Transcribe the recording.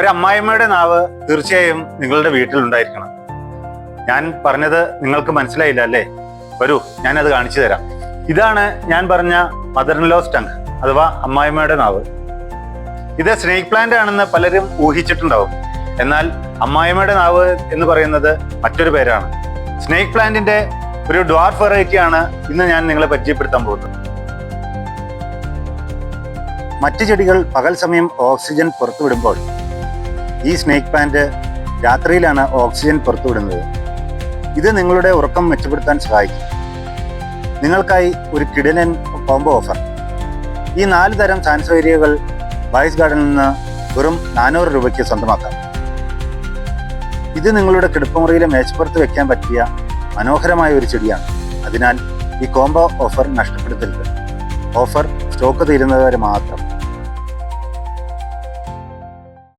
ഒരു അമ്മായിമ്മയുടെ നാവ് തീർച്ചയായും നിങ്ങളുടെ വീട്ടിലുണ്ടായിരിക്കണം. ഞാൻ പറഞ്ഞത് നിങ്ങൾക്ക് മനസ്സിലായില്ല അല്ലേ? വരൂ ഞാനത് കാണിച്ചു തരാം. ഇതാണ് ഞാൻ പറഞ്ഞ മദർ ലോസ് സ്റ്റങ്ക് അഥവാ അമ്മായിമ്മയുടെ നാവ്. ഇത് സ്നേക്ക് പ്ലാന്റ് ആണെന്ന് പലരും ഊഹിച്ചിട്ടുണ്ടാവും. എന്നാൽ അമ്മായിമ്മയുടെ നാവ് എന്ന് പറയുന്നത് മറ്റൊരു പേരാണ്. സ്നേക്ക് പ്ലാന്റിന്റെ ഒരു ഡ്വാർഫ് വെറൈറ്റി ആണ് ഇന്ന് ഞാൻ നിങ്ങളെ പരിചയപ്പെടുത്താൻ പോകുന്നത്. മറ്റു ചെടികൾ പകൽ സമയം ഓക്സിജൻ പുറത്തുവിടുമ്പോൾ ഈ സ്നേക്ക് പാന്റ് രാത്രിയിലാണ് ഓക്സിജൻ പുറത്തുവിടുന്നത്. ഇത് നിങ്ങളുടെ ഉറക്കം മെച്ചപ്പെടുത്താൻ സഹായിക്കും. നിങ്ങൾക്കായി ഒരു കിടനൻ കോംബോ ഓഫർ ഈ നാല് തരം സാൻസ് സാൻസേരിയകൾ വൈസ് ഗാർഡനിൽ നിന്ന് വെറും നാനൂറ് രൂപയ്ക്ക് സ്വന്തമാക്കാം. ഇത് നിങ്ങളുടെ കിടപ്പുമുറിയിലെ മേശപ്പുറത്ത് വെക്കാൻ പറ്റിയ മനോഹരമായ ഒരു ചെടിയാണ്. അതിനാൽ ഈ കോംബോ ഓഫർ നഷ്ടപ്പെടുത്തരുത്. ഓഫർ സ്റ്റോക്ക് തീരുന്നതുവരെ മാത്രം.